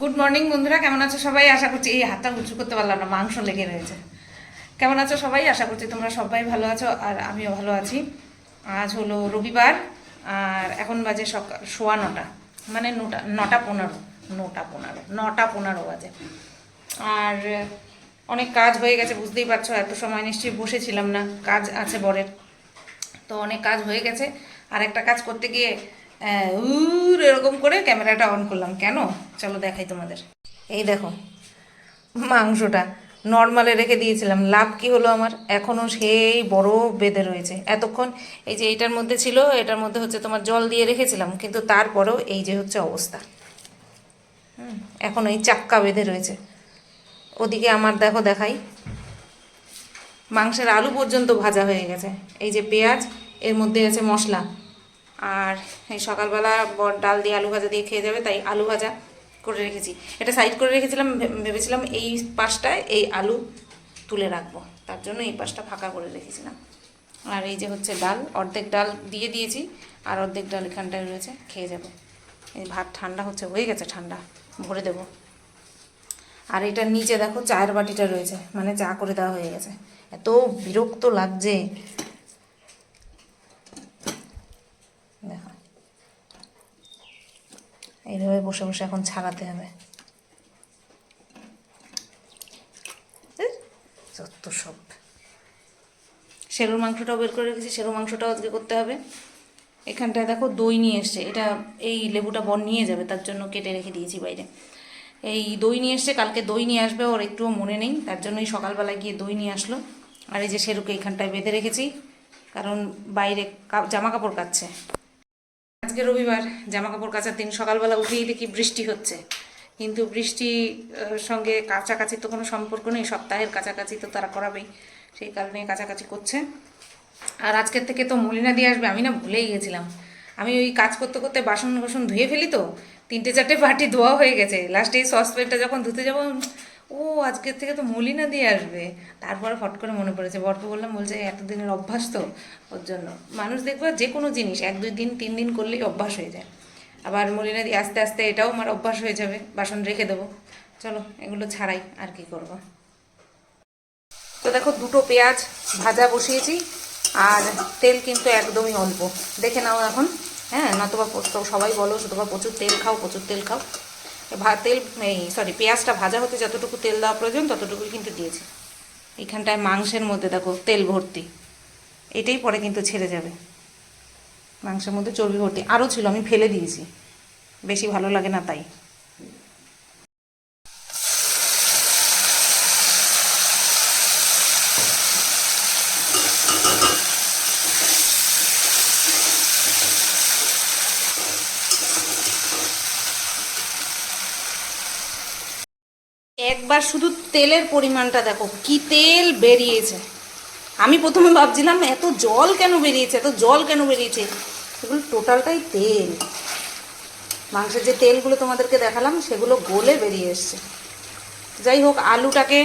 Good morning বন্ধুরা। কেমন আছো সবাই? আশা করছি এই হাতটা উঁচু করতে পারলাম না, মাংস লেগে রয়েছে। কেমন আছো সবাই? আশা করছি তোমরা সবাই ভালো আছো আর আমিও ভালো আছি। আজ হলো রবিবার, আর এখন বাজে সকাল, সোয়া নটা। মানে নটা নটা পনেরো নটা পনেরো নটা পনেরো বাজে। আর অনেক কাজ হয়ে গেছে, বুঝতেই পারছ, এত সময় নিশ্চয়ই বসেছিলাম না, কাজ আছে বরের। তো অনেক কাজ হয়ে গেছে। আর একটা কাজ করতে গিয়ে আহ, উর এরকম করে ক্যামেরাটা অন করলাম। কেন? চলো দেখাই তোমাদের। এই দেখো মাংসটা নর্মালে রেখে দিয়েছিলাম। লাভ কি হলো আমার? এখনও সেই বড় বেঁধে রয়েছে। এতক্ষণ এই যে এটার মধ্যে ছিল এটার মধ্যে হচ্ছে তোমার জল দিয়ে রেখেছিলাম কিন্তু তারপরেও এই যে হচ্ছে অবস্থা। হুম, এখন এই চাক্কা বেঁধে রয়েছে। ওদিকে আমার দেখো দেখাই। মাংসের আলু পর্যন্ত ভাজা হয়ে গেছে। এই যে পেঁয়াজ এর মধ্যে আছে মশলা। আর এই সকালবেলা বর ডাল দিয়ে আলু ভাজা দিয়ে খেয়ে যাবে, তাই আলু ভাজা করে রেখেছি। এটা সাইড করে রেখেছিলাম ভেবেছিলাম এই পাশটায় এই আলু তুলে রাখব। তার জন্য এই পাশটা ফাঁকা করে রেখেছিলাম। আর এই যে হচ্ছে ডাল, অর্ধেক ডাল দিয়ে দিয়েছি, আর অর্ধেক ডাল এখানটায় রয়েছে, খেয়ে যাবে। এই ভাত ঠান্ডা হচ্ছে, হয়ে গেছে ঠান্ডা, ভরে দেবো। আর এটার নিচে দেখো, চায়ের বাটিটা রয়েছে মানে চা করে দেওয়া হয়ে গেছে। এত বিরক্ত লাগছে দেখো এইভাবে বসে বসে এখন ছাড়াতে হবে। যত সব। সেরুর মাংসটাও বের করে রেখেছি সেরু মাংসটাও আজকে করতে হবে। এখানটায় দেখো দই নিয়ে এসছে, এটা এই লেবুটা বন নিয়ে যাবে, তার জন্য কেটে রেখে দিয়েছি বাইরে। এই দই নিয়ে এসছে, কালকে দই নিয়ে আসবে, ওর একটুও মনে নেই, তার জন্যই সকালবেলায় গিয়ে দই নিয়ে আসলো। আর এই যে সেরুকে এইখানটায় বেঁধে রেখেছি, কারণ বাইরে জামা কাপড় কাচ্ছে। আজকে রবিবার জামা কাপড় কাচার দিন। সকালবেলা উঠেই দেখি বৃষ্টি হচ্ছে। কিন্তু বৃষ্টি সঙ্গে কাছাকাছি তো কোনো সম্পর্ক নেই, সপ্তাহের কাছাকাছি তো তারা করাবেই। সেই কারণে কাছাকাছি করছে। আর আজকের থেকে তো মলিনা দিয়ে আসবে, আমি না ভুলেই গেছিলাম। আমি ওই কাজ করতে করতে বাসন বাসন ধুয়ে ফেলি তো, তিনটে চারটে বাটি ধোয়া হয়ে গেছে। লাস্টে এই সসপ্যানটা যখন ধুতে যাব ও, আজকের থেকে তো মলিনা দিয়ে আসবে। তারপরে ফট করে মনে পড়েছে। বরকে বললাম, বলছে এতদিনের অভ্যাস তো ওর জন্য। মানুষ দেখবে যে কোনো জিনিস, এক, দুই দিন, তিন দিন করলেই অভ্যাস হয়ে যায়। আবার মলিনা দিয়ে আস্তে আস্তে এটাও আমার অভ্যাস হয়ে যাবে। বাসন রেখে দেবো। চলো, এগুলো ছাড়াই আর কি করব। তো দেখো, দুটো পেঁয়াজ ভাজা বসিয়েছি আর তেল কিন্তু একদমই অল্প। দেখে নাও এখন হ্যাঁ? নতুবা সবাই বলো শুধু প্রচুর তেল খাও, প্রচুর তেল খাও। তেল, এই সরি পেঁয়াজটা ভাজা হতে যতটুকু তেল দেওয়া প্রয়োজন ততটুকু কিন্তু দিয়েছি। এইখানটায় মাংসের মধ্যে দেখো, তেল ভর্তি। এটাই পরে কিন্তু ছেড়ে যাবে। মাংসের মধ্যে চর্বি ভর্তি। আরও ছিল, আমি ফেলে দিয়েছি। বেশি ভালো লাগে না তাই। একবার শুধু তেলের পরিমাণটা দেখো, কি তেল বেরিয়েছে। আমি প্রথমে ভাবছিলাম, এত জল কেন বেরিয়েছে, এত জল কেন বেরিয়েছে? এগুলো টোটালটাই তেল। মাংসের যে তেলগুলো তোমাদেরকে দেখালাম, সেগুলো গলে বেরিয়ে এসছে। যাই হোক, আলুটাকে,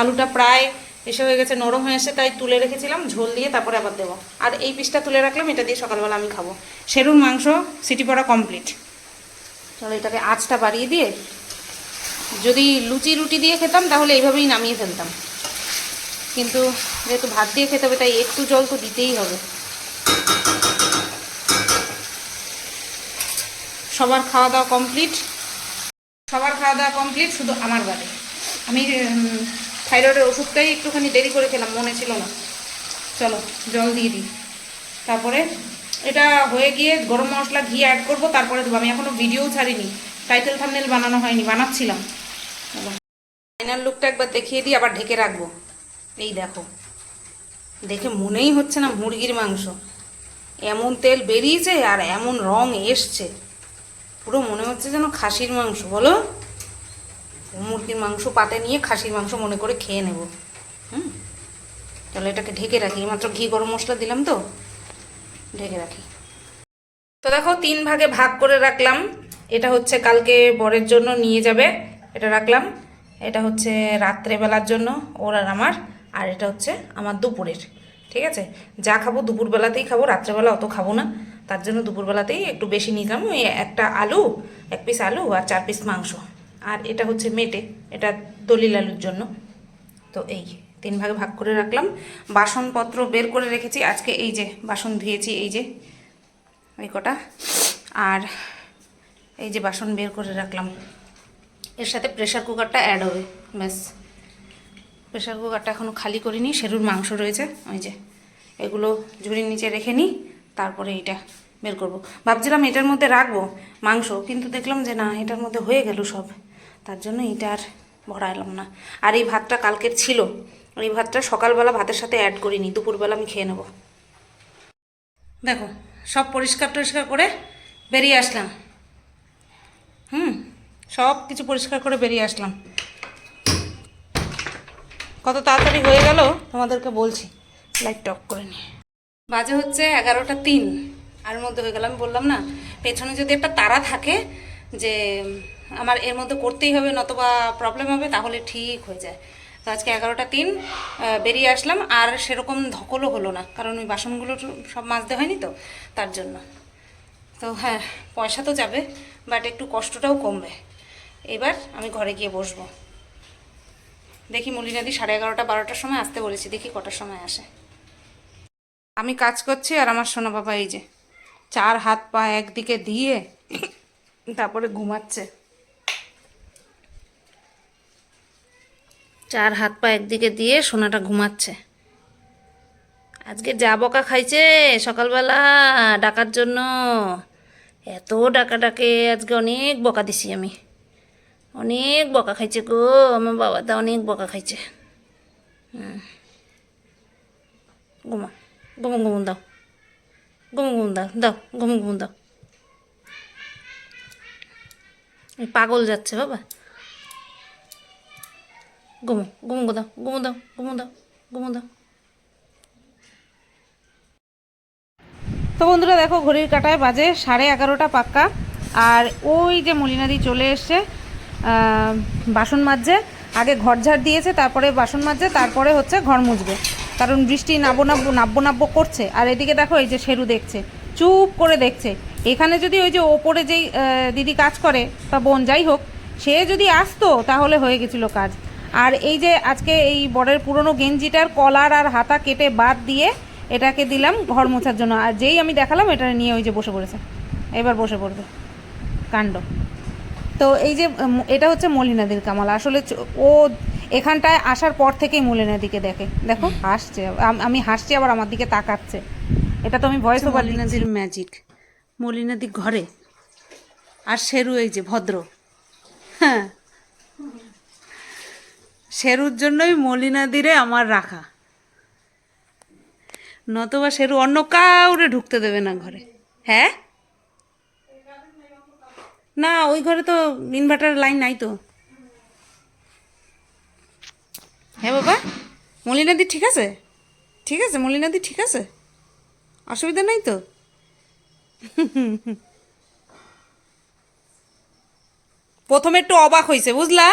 আলুটা প্রায় এসে হয়ে গেছে, নরম হয়ে এসে তাই তুলে রেখেছিলাম, ঝোল দিয়ে তারপরে আবার দেবো। আর এই পিসটা তুলে রাখলাম, এটা দিয়ে সকালবেলা আমি খাব। সেরুর মাংস, সিটি পড়া কমপ্লিট চলো এটাকে আঁচটা বাড়িয়ে দিয়ে যদি লুচি রুটি দিয়ে খেতাম, তাহলে এইভাবেই নামিয়ে ফেলতাম। কিন্তু যেহেতু ভাত দিয়ে খেতে হবে, তাই একটু জল তো দিতেই হবে। সবার খাওয়া দাওয়া কমপ্লিট। সবার খাওয়া দাওয়া কমপ্লিট, শুধু আমার বাড়ি। আমি থাইরয়েডের ওষুধটাই একটুখানি দেরি করে খেলাম, মনে ছিল না। চলো, জল দিয়ে দিই। তারপরে এটা হয়ে গিয়ে গরম মশলা, ঘি অ্যাড করব, তারপরে দেবো। আমি এখনও ভিডিও ছাড়িনি। টাইটেল থামনেল বানানো হয়নি, বানাচ্ছিলাম। ফাইনাল লুকটা একবার দেখিয়ে দিই, আবার ঢেকে রাখব। এই দেখো। দেখে মনেই হচ্ছে না মুরগির মাংস। এমন তেল বেরিয়েছে আর এমন রং এসছে। পুরো মনে হচ্ছে যেন খাসির মাংস, বলো? মুরগির মাংস পাতে নিয়ে খাসির মাংস মনে করে খেয়ে নেব। হুম? তাহলে এটাকে ঢেকে রাখি। মাত্র ঘি গরম মশলা দিলাম তো। ঢেকে রাখি। তো দেখো, তিন ভাগে ভাগ করে রাখলাম। এটা হচ্ছে কালকে বরের জন্য নিয়ে যাবে, এটা রাখলাম। এটা হচ্ছে রাত্রেবেলার জন্য ওর আর আমার, আর এটা হচ্ছে আমার দুপুরের, ঠিক আছে? যা খাব দুপুরবেলাতেই খাব, রাত্রেবেলা অত খাব না। তার জন্য দুপুরবেলাতেই একটু বেশি নিলাম ওই একটা আলু, এক পিস আলু আর চার পিস মাংস। আর এটা হচ্ছে মেটে, এটা দলিল আলুর জন্য। তো এই তিন ভাগে ভাগ করে রাখলাম। বাসনপত্র বের করে রেখেছি। আজকে এই যে বাসন ধুয়েছি, এই যে ওই কটা। আর এই যে বাসন বের করে রাখলাম। এর সাথে প্রেশার কুকারটা অ্যাড হবে, ব্যাস। প্রেশার কুকারটা এখনও খালি করিনি, সেরুর মাংস রয়েছে, ওই যে। এগুলো ঝুড়ির নিচে রেখে নিই, তারপরে এটা বের করব। ভাবছিলাম এটার মধ্যে রাখব মাংস, কিন্তু দেখলাম যে না, এটার মধ্যে হয়ে গেল সব। তার জন্য এটা আর ভরাইলাম না। আর এই ভাতটা কালকের ছিল, এই ভাতটা সকালবেলা ভাতের সাথে অ্যাড করিনি, দুপুরবেলা আমি খেয়ে নেব। দেখো, সব পরিষ্কার টরিষ্কার করে বেরিয়ে আসলাম। হুম, সব কিছু পরিষ্কার করে বেরিয়ে আসলাম। কত তাড়াতাড়ি হয়ে গেল, তোমাদেরকে বলছি। লাইট অফ করে নি বাজে হচ্ছে এগারোটা তিন, আর মধ্যে হয়ে গেল, আমি বললাম না, পেছনে যদি একটা তারা থাকে, যে আমার এর মধ্যে করতেই হবে, নতবা প্রবলেম হবে, তাহলে ঠিক হয়ে যায়। তো আজকে এগারোটা তিন বেরিয়ে আসলাম, আর সেরকম ধকলও হলো না, কারণ ওই বাসনগুলো সব মাজতে হয়নি তো, তার জন্য। তো হ্যাঁ পয়সা তো যাবে বাট একটু কষ্টটাও কমবে। এবার আমি ঘরে গিয়ে বসবো। দেখি মলিনাদি সাড়ে এগারোটা, বারোটার সময় আসতে বলেছি, দেখি কটার সময় আসে। আমি কাজ করছি আর আমার সোনা বাবা এই যে, চার হাত পা একদিকে দিয়ে তারপরে ঘুমাচ্ছে। চার হাত পা একদিকে দিয়ে সোনাটা ঘুমাচ্ছে। আজকে যা বকা খাইছে সকালবেলা, ডাকার জন্য। এত ডাকা ডাকে আজকে অনেক বকা দিছি আমি। অনেক বকা খাইছে গো, আমার বাবাটা অনেক বকা খাইছে। হুম। ঘুমা, ঘুমো ঘুমো দাও। ঘুমো ঘুমো দাও দাও, ঘুমো ঘুমো দাও। পাগল যাচ্ছে বাবা। ঘুমো ঘুমো দাও ঘুমো দাও ঘুমো দাও ঘুমো দাও। তো বন্ধুরা দেখো, ঘড়ির কাটায় বাজে সাড়ে এগারোটা পাক্কা। আর ওই যে মলিনাদি চলে এসছে বাসন মাজছে। আগে ঘর ঝাড় দিয়েছে, তারপরে বাসন মাজছে, তারপরে হচ্ছে ঘর মুছবে। কারণ বৃষ্টি নাব্বো নাব্য নাব্য নাব্য করছে। আর এদিকে দেখো, এই যে সেরু দেখছে, চুপ করে দেখছে। এখানে যদি ওই যে ওপরে যেই দিদি কাজ করে, বা বোন যাই হোক, সে যদি আসতো, তাহলে হয়ে গেছিল কাজ। আর এই যে আজকে এই বরের পুরনো গেঞ্জিটার কলার আর হাতা কেটে বাদ দিয়ে এটাকে দিলাম ঘর মোছার জন্য। আর যেই আমি দেখালাম এটা নিয়ে ওই যে বসে পড়েছে। এবার বসে পড়বে। কাণ্ড। তো এই যে এটা হচ্ছে মলিনাদির কামাল। আসলে ও এখানটায় আসার পর থেকেই মলিনাদিকে দেখে। দেখো হাসছে। আমি হাসছি আবার আমার দিকে তাকাচ্ছে। এটা তো আমি ভয়েস ওভার মলিনাদির ম্যাজিক মলিনাদি ঘরে। আর শেরু এই যে ভদ্র। হ্যাঁ। শেরুর জন্যই মলিনাদিরে আমার রাখা। নতবা সেরু অন্য কাউরে ঢুকতে দেবে না ঘরে। হ্যাঁ? না, ওই ঘরে তো ইনভার্টার লাইন নাই তো। হ্যাঁ বাবা? মলিনাদি ঠিক আছে? ঠিক আছে, মলিনাদি ঠিক আছে? অসুবিধা নাই তো? প্রথমে একটু অবাক হয়েছে বুঝলা?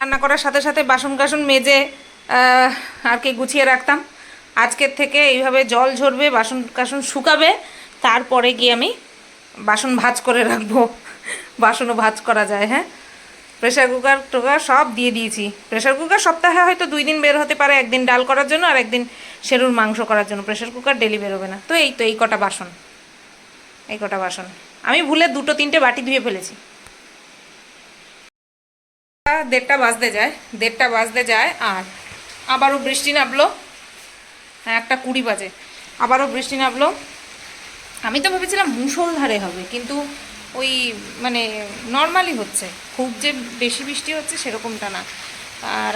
রান্না করার সাথে সাথে বাসন কাসন মেজে আর কি গুছিয়ে রাখতাম। আজকের থেকে এইভাবে জল ঝরবে, বাসন কাসন শুকাবে, তারপরে গিয়ে আমি বাসন ভাজ করে রাখব। বাসনও ভাজ করা যায় হ্যাঁ? প্রেশার কুকার টুকার সব দিয়ে দিয়েছি। প্রেশার কুকার সপ্তাহে হয়তো দুই দিন বের হতে পারে, একদিন ডাল করার জন্য আর একদিন সেরুর মাংস করার জন্য। প্রেশার কুকার ডেলি বেরোবে না। তো এই তো, এই কটা বাসন। এই কটা বাসন। আমি ভুলে দুটো তিনটে বাটি ধুয়ে ফেলেছি। দেড়টা বাজতে যায়, দেড়টা বাজতে যায়, আর আবারও বৃষ্টি নামলো। হ্যাঁ একটা কুড়ি বাজে। আবারও বৃষ্টি নামলো। আমি তো ভেবেছিলাম মুষলধারে হবে, কিন্তু ওই মানে নর্মালি হচ্ছে। খুব যে বেশি বৃষ্টি হচ্ছে সেরকমটা না।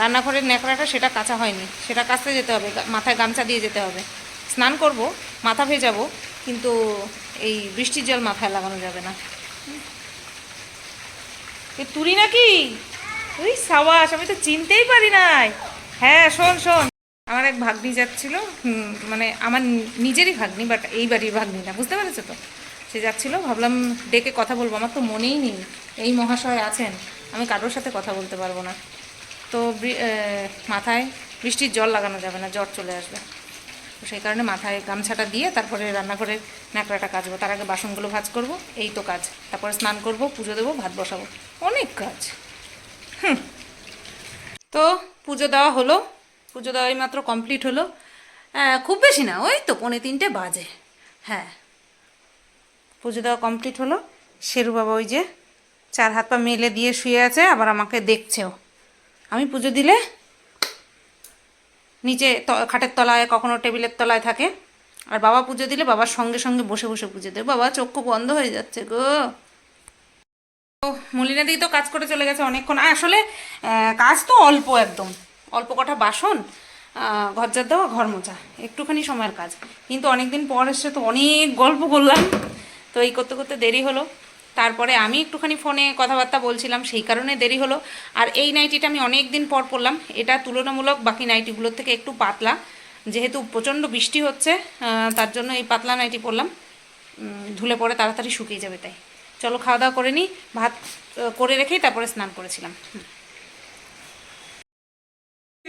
রান্নাঘরের ন্যাকড়াটা সেটা কাঁচা হয়নি। সেটা কাচতে যেতে হবে মাথায় গামছা দিয়ে যেতে হবে। স্নান করব, মাথা ভেজাবো, কিন্তু এই বৃষ্টির জল মাথায় লাগানো যাবে না। এ তুরি নাকি? ওই সাবাস, আমি তো চিনতেই পারি নাই। হ্যাঁ শোন শোন। আমার এক ভাগ্নি যাচ্ছিল মানে আমার নিজেরই ভাগ্নি বাট এই বাড়ির ভাগ্নি না, বুঝতে পেরেছ তো? সে যাচ্ছিল, ভাবলাম ডেকে কথা বলব, আমার তো মনেই নেই, এই মহাশয় আছেন, আমি কারোর সাথে কথা বলতে পারব না। তো মাথায় বৃষ্টির জল লাগানো যাবে না, জ্বর চলে আসবে। তো সেই কারণে মাথায় গামছাটা দিয়ে তারপরে রান্নাঘরে ন্যাকড়াটা কাচবো, তার আগে বাসনগুলো ভাজ করব, এই তো কাজ। তারপরে স্নান করব, পুজো দেবো, ভাত বসাবো, অনেক কাজ। হুম। তো পুজো দেওয়া হলো পুজো দেওয়াই মাত্র কমপ্লিট হলো। আহ, খুব বেশি না ওই তো পৌনে তিনটে বাজে। হ্যাঁ পুজো দেওয়া কমপ্লিট হলো। শেরু বাবা ওই যে চার হাত পা মেলে দিয়ে শুয়ে আছে আবার আমাকে দেখছেও। আমি পুজো দিলে নিচে খাটের তলায় কখনো টেবিলের তলায় থাকে। আর বাবা পুজো দিলে বাবার সঙ্গে সঙ্গে বসে বসে পুজো দেবে বাবা চক্ষু বন্ধ হয়ে যাচ্ছে গো। তো মলিনা দিদি তো কাজ করে চলে গেছে অনেকক্ষণ। আসলে কাজ তো অল্প একদম। অল্প কটা বাসন আহ, ঘর ঝাড় দেওয়া ঘর মোছা। একটুখানি সময়ের কাজ। কিন্তু অনেকদিন পর এসে তো অনেক গল্প করলাম তো এই করতে করতে দেরি হলো। তারপরে আমি একটুখানি ফোনে কথাবার্তা বলছিলাম সেই কারণে দেরি হলো। আর এই নাইটিটা আমি অনেক দিন পর পরলাম। এটা তুলনামূলক বাকি নাইটিগুলোর থেকে একটু পাতলা। যেহেতু প্রচণ্ড বৃষ্টি হচ্ছে তার জন্য এই পাতলা নাইটি পরলাম। ধুলে পরে তাড়াতাড়ি শুকিয়ে যাবে তাই। চলো খাওয়া দাওয়া করে নিই। ভাত করে রেখেই তারপরে স্নান করেছিলাম।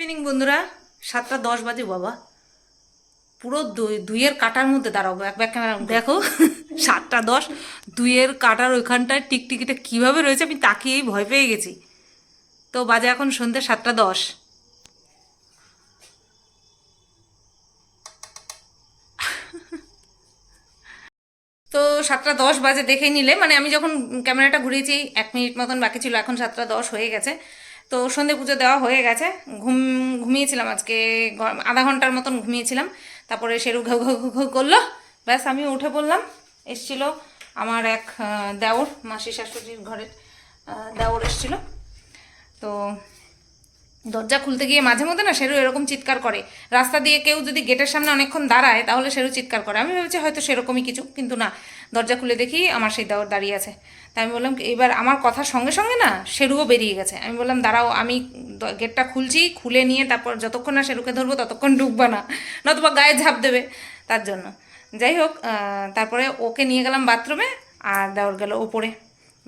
ইভিনিং বন্ধুরা সাতটা দশ বাজে বাবা। পুরো দুই দুইয়ের কাটার মধ্যে দাঁড়াবো এক ব্যাগ ক্যামেরা দেখো। সাতটা দশ দুইয়ের কাটার ওইখানটায় টিকটিকিটা কীভাবে রয়েছে আমি তাকিয়েই ভয় পেয়ে গেছি। তো বাজে এখন সন্ধ্যে সাতটা দশ। তো সাতটা দশ বাজে দেখে নিলে মানে আমি যখন ক্যামেরাটা ঘুরিয়েছি এক মিনিট মতন বাকি ছিল এখন সাতটা দশ হয়ে গেছে। তো সন্ধে পুজো দেওয়া হয়ে গেছে। ঘুম, ঘুমিয়েছিলাম আজকে আধা ঘণ্টার মতন ঘুমিয়েছিলাম। তারপরে সেরু ঘাউ ঘু ঘাউ করল। ব্যাস আমি উঠে পড়লাম। এসছিল আমার এক দেওর, মাসি শাশুড়ির ঘরের দেওর এসছিল। তো দরজা খুলতে গিয়ে মাঝে মধ্যে না সেরু এরকম চিৎকার করে। রাস্তা দিয়ে কেউ যদি গেটের সামনে অনেকক্ষণ দাঁড়ায়, তাহলে সেরু চিৎকার করে। আমি ভেবেছি হয়তো সেরকমই কিছু, কিন্তু না। দরজা খুলে দেখি আমার সেই দেওয়ার দাঁড়িয়ে আছে। তাই আমি বললাম, এবার আমার কথার সঙ্গে সঙ্গে না শেরুও বেরিয়ে গেছে। আমি বললাম, দাঁড়াও, আমি গেটটা খুলছি, খুলে নিয়ে তারপর যতক্ষণ না শেরুকে ধরবো ততক্ষণ ঢুকবা না। নতুবা গায়ে ঝাঁপ দেবে তার জন্য। যাই হোক তারপরে ওকে নিয়ে গেলাম বাথরুমে, আর দেওয়ার গেল ওপরে।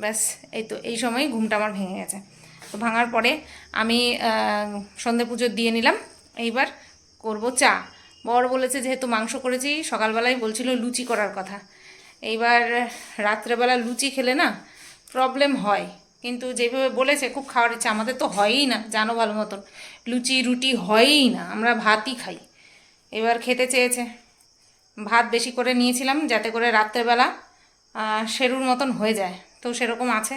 ব্যাস, এই তো, এই সময় ঘুমটা আমার ভেঙে গেছে। তো ভাঙার পরে আমি সন্ধে পুজো দিয়ে নিলাম। এইবার করব চা। বর বলেছে যেহেতু মাংস করেছি, সকালবেলায় বলছিল লুচি করার কথা। এইবার রাত্রেবেলা লুচি খেলে না প্রবলেম হয়। কিন্তু যেভাবে বলেছে, খুব খাওয়ার ইচ্ছা। আমাদের তো হয়ই না, জানো ভালো মতন। লুচি, রুটি হয়ই না, আমরা ভাতই খাই। এবার খেতে চেয়েছে। ভাত বেশি করে নিয়েছিলাম যাতে করে রাত্রেবেলা সেরুর মতন হয়ে যায়। তো সেরকম আছে।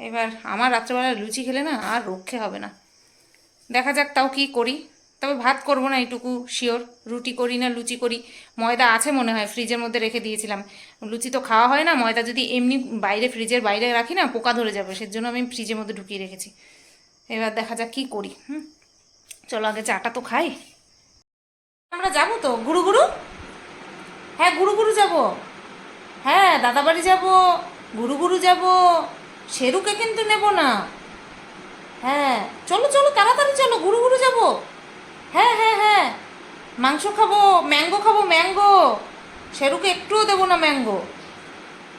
এবার আমার রাত্রেবেলা লুচি খেলে না আর রক্ষে হবে না। দেখা যাক তাও কি করি। তবে ভাত করব না এইটুকু শিওর রুটি করি না, লুচি করি। ময়দা আছে মনে হয় ফ্রিজের মধ্যে রেখে দিয়েছিলাম। লুচি তো খাওয়া হয় না, ময়দা যদি এমনি বাইরে ফ্রিজের বাইরে রাখি না, পোকা ধরে যাবে। সেজন্য আমি ফ্রিজের মধ্যে ঢুকিয়ে রেখেছি। এবার দেখা যাক কি করি, হুম? চলো আগে চাটা তো খাই। আমরা যাব তো, গুরু গুরু? হ্যাঁ গুরু গুরু যাব। হ্যাঁ দাদাবাড়ি যাব। গুরু গুরু যাব। শেরুকে কিন্তু নেব না। হ্যাঁ চলো চলো, তাড়াতাড়ি চলো, গুরু গুরু যাব। হ্যাঁ হ্যাঁ হ্যাঁ মাংস খাব, ম্যাঙ্গো খাব, ম্যাঙ্গো। শেরুকে একটুও দেবো না ম্যাঙ্গো।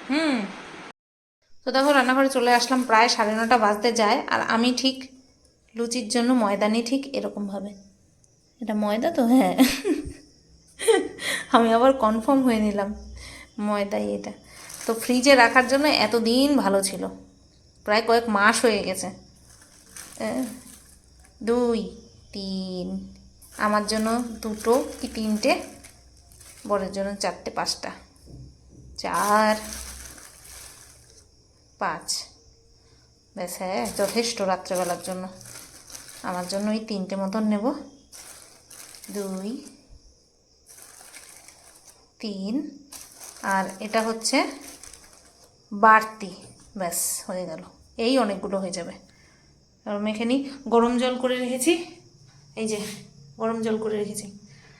হুম। তো দেখো, রান্নাঘরে চলে আসলাম, প্রায় সাড়ে নটা বাজতে যায়, আর আমি ঠিক লুচির জন্য ময়দা নিই ঠিক এরকমভাবে। এটা ময়দা তো? হ্যাঁ। আমি আবার কনফার্ম হয়ে নিলাম ময়দাই এটা। তো ফ্রিজে রাখার জন্য এতদিন ভালো ছিল। প্রায় কয়েক মাস হয়ে গেছে। আহ, দুই তিন। আমার জন্য দুটো কি তিনটে? বরের জন্য চারটে পাঁচটা। চার পাঁচ। ব্যাস হ্যাঁ যথেষ্ট রাত্রেবেলার জন্য। আমার জন্য ওই তিনটে মতন নেব। দুই তিন। আর এটা হচ্ছে বাড়তি। ব্যাস, হয়ে গেল। এই অনেকগুলো হয়ে যাবে। কারণ মেখে নিই গরম জল করে রেখেছি। এই যে, গরম জল করে রেখেছি।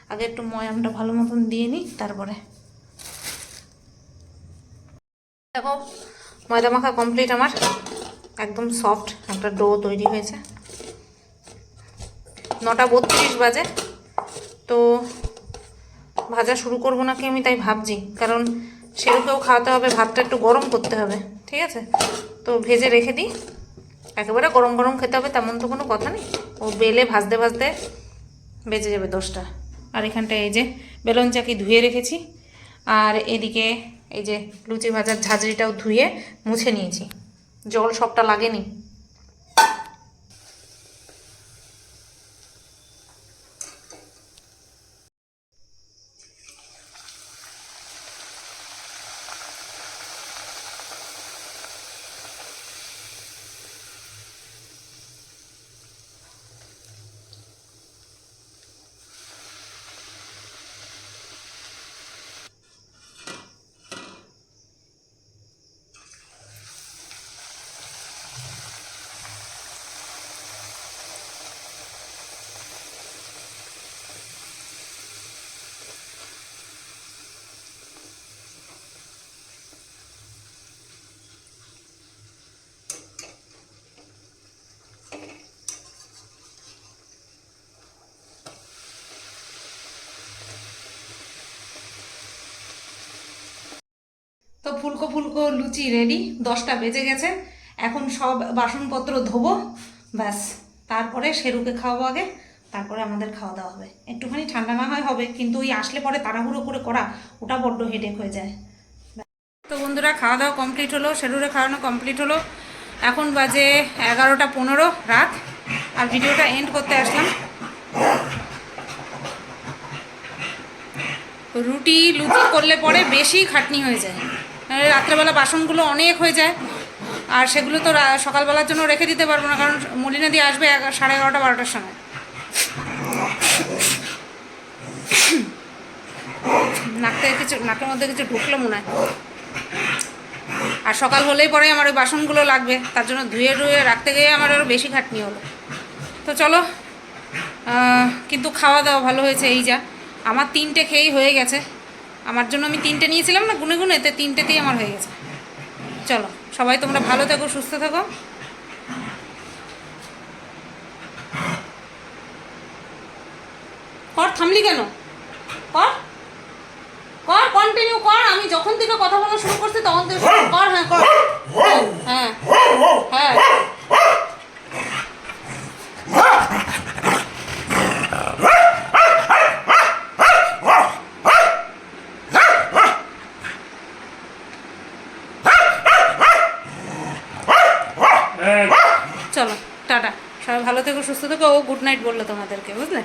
আগে একটু ময়ামটা ভালো মতন দিয়ে নিই, তারপরে। দেখো, ময়দা মাখা কমপ্লিট আমার। একদম সফট একটা ডো তৈরি হয়েছে। নটা বত্রিশ বাজে। তো ভাজা শুরু করব নাকি আমি তাই ভাবছি। কারণ সেরকেও খাওয়াতে হবে, ভাতটা একটু গরম করতে হবে। ঠিক আছে? তো ভেজে রেখে দিই। একেবারে গরম গরম খেতে হবে, তেমন তো কোনো কথা নেই। ও বেলে ভাজতে ভাজতে বেজে যাবে দশটা আর এখানটা এই যে বেলন চাকি ধুয়ে রেখেছি। আর এদিকে এই যে লুচি ভাজার ঝাঁঝরিটাও ধুয়ে মুছে নিয়েছি। জল সবটা লাগেনি। ফুলকো ফুলকো লুচি রেডি দশটা বেজে গেছে। এখন সব বাসনপত্র ধোবো। ব্যাস, তারপরে সেরুকে খাওয়াবো আগে। তারপরে আমাদের খাওয়া দাওয়া হবে। একটুখানি ঠান্ডা না হয় হবে, কিন্তু ওই আসলে পরে তাড়াহুড়ো করে করা, ওটা বড্ড হেডেক হয়ে যায়। তো বন্ধুরা, খাওয়া দাওয়া কমপ্লিট হলো শেরুরে খাওয়ানো কমপ্লিট হলো। এখন বাজে এগারোটা পনেরো রাত। আর ভিডিওটা এন্ড করতে আসলাম। রুটি, লুচি করলে পরে বেশি খাটনি হয়ে যায়। রাত্রেবেলা বাসনগুলো অনেক হয়ে যায়। আর সেগুলো তো সকালবেলার জন্য রেখে দিতে পারব না, কারণ মলিনা দিয়ে আসবে সাড়ে এগারোটা, বারোটার সময়। নাক থেকে কিছু, নাকের মধ্যে কিছু ঢুকলো মনে হয়। আর সকাল হলেই পরে আমার ওই বাসনগুলো লাগবে, তার জন্য ধুয়ে ধুয়ে রাখতে গিয়ে আমার আরও বেশি খাটনি হলো। তো চলো কিন্তু খাওয়া দাওয়া ভালো হয়েছে, এই যা। আমার তিনটে খেয়েই হয়ে গেছে। আমার জন্য আমি তিনটে নিয়েছিলাম না গুনে গুনে তে তিনটেতেই আমার হয়ে গেছে। চলো সবাই তোমরা ভালো থাকো সুস্থ থাকো। কর থামলি কেন? কর। কর কন্টিনিউ কর আমি যখন থেকে কথা বলা শুরু করছি তখন থেকে কর হ্যাঁ কর। হ্যাঁ। হ্যাঁ চলো টাটা সবাই ভালো থেকো সুস্থ থেকো। ও গুড নাইট বলল তোমাদেরকে বুঝলে?